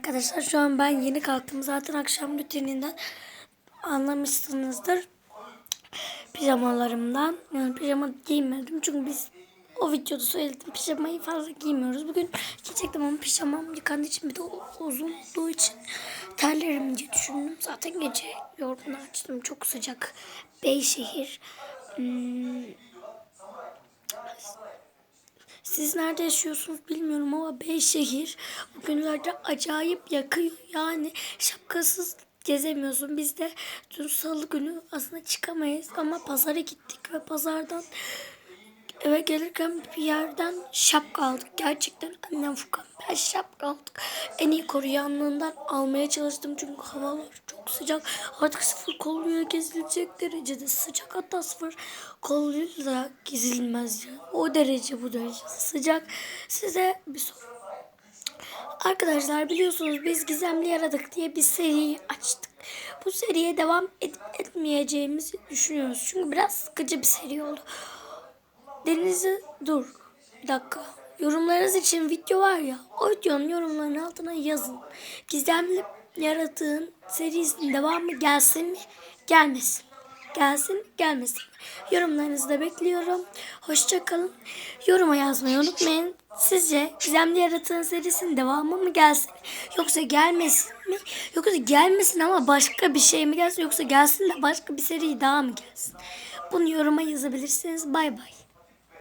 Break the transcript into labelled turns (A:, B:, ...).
A: Arkadaşlar şu an ben yeni kalktım. Zaten akşam rutininden anlamışsınızdır. Pijamalarımdan. Yani pijama giymedim. Çünkü biz o videoda söyledim. Pijamayı fazla giymiyoruz. Bugün giyecektim ama pijamam yıkandığı için bir de o- uzun olduğu için terlerim diye düşündüm. Zaten gece yorgunu açtım. Çok sıcak. Beyşehir. Hmm, siz nerede yaşıyorsunuz bilmiyorum ama Beyşehir bugünlerde acayip yakıyor. Yani şapkasız gezemiyorsun. Biz de dün salı günü aslında çıkamayız ama pazara gittik ve pazardan eve gelirken bir yerden şapka aldık. Gerçekten annem Furkan ben şapka aldık. En iyi koruyanlığından almaya çalıştım çünkü havalar çok sıcak. Artık sıfır kolluyla gezilecek derecede sıcak. Hatta sıfır kolluyla gezilmez yani. O derece bu derece sıcak. Size bir soru. Arkadaşlar biliyorsunuz biz Gizemli Yaradık diye bir seriyi açtık. Bu seriye devam edip etmeyeceğimizi düşünüyoruz. Çünkü biraz sıkıcı bir seri oldu. Deniz'i dur. Bir dakika. Yorumlarınız için video var ya. O videonun yorumlarının altına yazın. Gizemli yaratığın serisinin devamı gelsin mi? Gelmesin. Gelsin? Gelmesin? Yorumlarınızı da bekliyorum. Hoşça kalın. Yoruma yazmayı unutmayın. Sizce Gizemli Yaratığın serisinin devamı mı gelsin? Yoksa gelmesin mi? Yoksa gelmesin ama başka bir şey mi gelsin? Yoksa gelsin de başka bir seri daha mı gelsin? Bunu yoruma yazabilirsiniz. Bay bay.